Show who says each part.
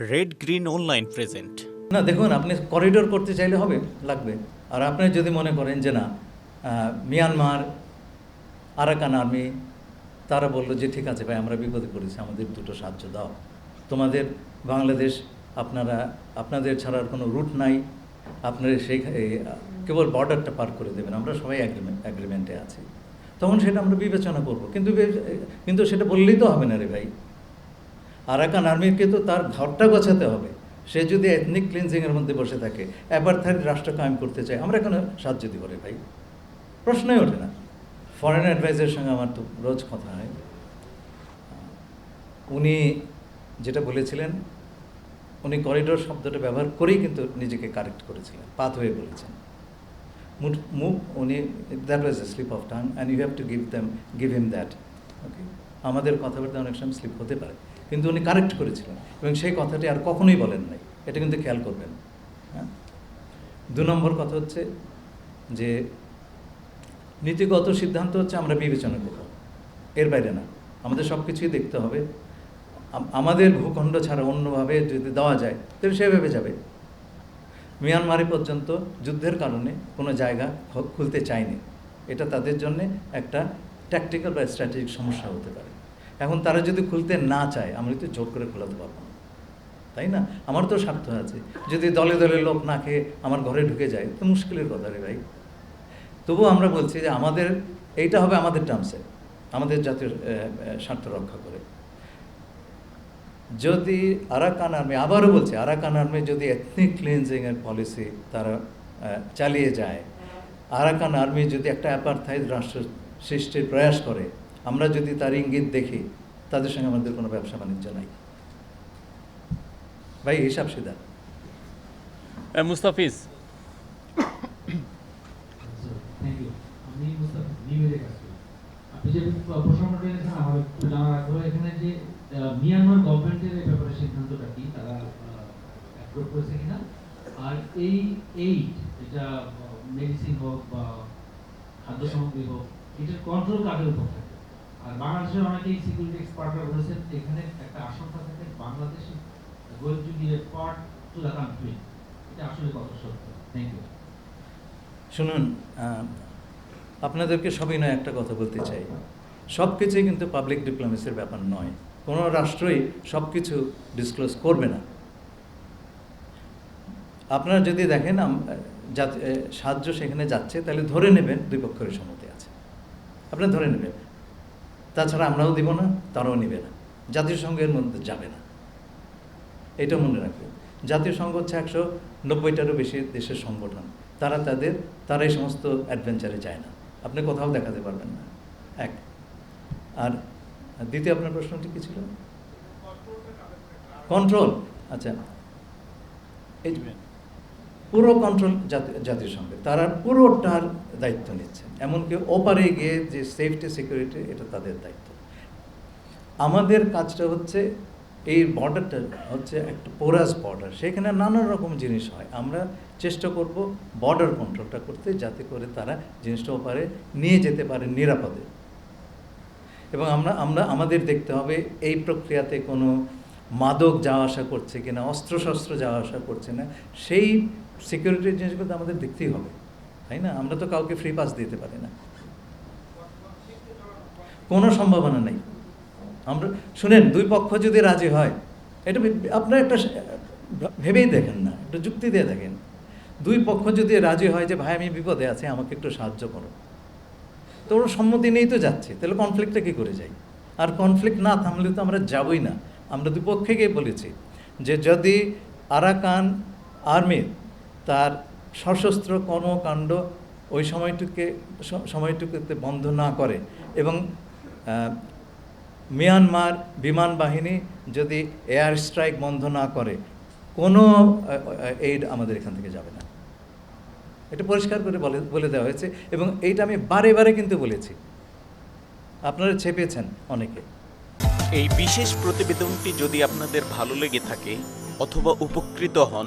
Speaker 1: Red green online present
Speaker 2: না, দেখুন, আপনি করিডোর করতে চাইলে হবে, লাগবে। আর আপনি যদি মনে করেন যে না মিয়ানমার আরাকান আর্মি তারা বলল যে, ঠিক আছে ভাই, আমরা বিপদে পড়েছি, আমাদের দুটো সাহায্য দাও। তোমাদের বাংলাদেশ, আপনারা, আপনাদের ছাড়ার কোনো রুট নাই। আপনারা সেই কেবল বর্ডারটা পার করে দেবেন, আমরা সবাই অ্যাগ্রিমেন্ট অ্যাগ্রিমেন্টে আছি। তখন সেটা আমরা বিবেচনা করব। কিন্তু কিন্তু সেটা বললেই তো হবে না রে ভাই। আরাকান আর্মিকে কিন্তু তার ঘরটা গোছাতে হবে। সে যদি এথনিক ক্লিনজিংয়ের মধ্যে বসে থাকে অ্যাপারথাইড রাষ্ট্র কায়েম করতে চায়, আমরা কেন সাহায্য দিব রে ভাই? প্রশ্নই ওঠে না। ফরেন অ্যাডভাইজারের সঙ্গে আমার তো রোজ কথা হয়। উনি যেটা বলেছিলেন, উনি করিডোর শব্দটা ব্যবহার করেই কিন্তু নিজেকে কারেক্ট করেছিলেন, পাথ হয়ে বলেছেন। মুভ উনি that was a slip of tongue and you have to give them give him that okay আমাদের কথাবার্তা অনেক সময় স্লিপ হতে পারে। কিন্তু উনি কারেক্ট করেছিলেন এবং সেই কথাটি আর কখনোই বলেন নাই। এটা কিন্তু খেয়াল করবেন। হ্যাঁ? দু নম্বর কথা হচ্ছে যে, নীতিগত সিদ্ধান্ত হচ্ছে আমরা বিবেচনা করব। এর বাইরে না। আমাদের সব কিছুই দেখতে হবে। আমাদের ভূখণ্ড ছাড়া অন্যভাবে যদি দেওয়া যায়, তাহলে সেভাবে যাবে। মিয়ানমারে পর্যন্ত যুদ্ধের কারণে কোনো জায়গা খুলতে চায়নি। এটা তাদের জন্য একটা ট্যাকটিক্যাল বা স্ট্র্যাটেজিক সমস্যা হতে পারে। এখন তারা যদি খুলতে না চায় আমি তো জোর করে খোলাতে পারব না। তাই না? আমার তো স্বার্থ আছে। যদি দলে দলে লোক না খেয়ে আমার ঘরে ঢুকে যায়, তো মুশকিলের কথা রে ভাই। তবুও আমরা বলছি যে আমাদের, এইটা হবে আমাদের টার্মসে আমাদের জাতীয় স্বার্থ রক্ষা করে। যদি আরাকান আর্মি আবারও বলছি, আরাকান আর্মি যদি এথনিক ক্লিনজিংয়ের পলিসি তারা চালিয়ে যায়, আরাকান আর্মি যদি একটা অ্যাপারথাইজ রাষ্ট্র সৃষ্টির প্রয়াস করে আমরা যদি তার ইঙ্গিত দেখি তাদের সঙ্গে আমাদের কোনো ব্যবসা বাণিজ্য নাই। ভাই হিসাব সিধা।
Speaker 1: মুস্তাফিজ।
Speaker 3: আমি মুস্তাফিজ নিউইয়র্কের কাছে আপনি যে প্রশ্নটা এনেছেন আমার জানার আগ্রহ এখানে যে মিয়ানমার গভর্নমেন্টের এই ব্যাপারে সিদ্ধান্তটা কি? তারা অ্যাপ্রুভ করেছে কিনা? আর এই এইড এটা মেডিসিন হোক বা খাদ্য সামগ্রী হোক এটার কন্ট্রোল কাদের উপর থাকে? আর বাংলাদেশের অনেকেই সিকিউরিটি এক্সপার্টরা বলেছেন, এখানে একটা আশঙ্কা থাকে, Bangladesh Goyal to be a part to the country এটা আসলে কত সত্য? থ্যাংক ইউ
Speaker 2: শুনুন আপনাদেরকে সবই নয়, একটা কথা বলতে চাই। সব কিছুই কিন্তু পাবলিক ডিপ্লোমেসির ব্যাপার নয়। কোনো রাষ্ট্রই সব কিছু ডিসক্লোজ করবে না। আপনারা যদি দেখেন সাহায্য সেখানে যাচ্ছে, তাহলে ধরে নেবেন দুই পক্ষের সম্মতি আছে। আপনারা ধরে নেবেন। তাছাড়া আমরাও দিব না তারাও নেবে না। জাতিসংঘের মধ্যে যাবে না। এটা মনে রাখবেন। জাতীয় সংঘ হচ্ছে একশো নব্বইটারও বেশি দেশের সংগঠন। তারা তাদের তারা এই সমস্ত অ্যাডভেঞ্চারে যায় না। আপনি কোথাও দেখাতে পারবেন না। এক। আর দ্বিতীয় আপনার প্রশ্নটি কী ছিল? কন্ট্রোল আচ্ছা। এই যে পুরো কন্ট্রোল জাতীয় সঙ্গে। তারা পুরোটার দায়িত্ব নিচ্ছে। এমনকি ওপারে গিয়ে যে সেফটি, সিকিউরিটি, এটা তাদের দায়িত্ব। আমাদের কাজটা হচ্ছে এই বর্ডারটা হচ্ছে একটা পোরাস বর্ডার। সেখানে নানান রকম জিনিস হয়। আমরা চেষ্টা করব বর্ডার কন্ট্রোলটা করতে যাতে করে তারা জিনিসটা ওপারে নিয়ে যেতে পারে নিরাপদে। এবং আমরা আমরা, আমাদের দেখতে হবে এই প্রক্রিয়াতে কোনো মাদক যাওয়া আসা করছে কিনা, অস্ত্রশস্ত্র যাওয়া আসা করছে না। সেই সিকিউরিটির জিনিসগুলো তো আমাদের দেখতেই হবে, তাই না? আমরা তো কাউকে ফ্রি পাস দিতে পারি না। কোনো সম্ভাবনা নেই। আমরা, শুনেন, দুই পক্ষ যদি রাজি হয়, এটা আপনারা একটা ভেবেই দেখেন না, একটু যুক্তি দিয়ে দেখেন। দুই পক্ষ যদি রাজি হয় যে, ভাই, আমি বিপদে আছি, আমাকে একটু সাহায্য করো। তো ওর সম্মতি নিয়েই তো যাচ্ছে, তাহলে কনফ্লিক্টটা কী করে যাই আর কনফ্লিক্ট না থামলে তো আমরা যাবই না। আমরা দুপক্ষেই বলেছি যে, যদি আরাকান আর্মি তার সশস্ত্র কর্মকাণ্ড ওই সময়টুকে সময়টুকুতে বন্ধ না করে এবং মিয়ানমার বিমান বাহিনী যদি এয়ার স্ট্রাইক বন্ধ না করে, কোনো এইড আমাদের এখান থেকে যাবে না। এটা পরিষ্কার করে বলে বলে দেওয়া হয়েছে এবং এইটা আমি বারে বারে কিন্তু বলেছি। আপনারা ছেপেছেন অনেকে।
Speaker 1: এই বিশেষ প্রতিবেদনটি যদি আপনাদের ভালো লেগে থাকে অথবা উপকৃত হন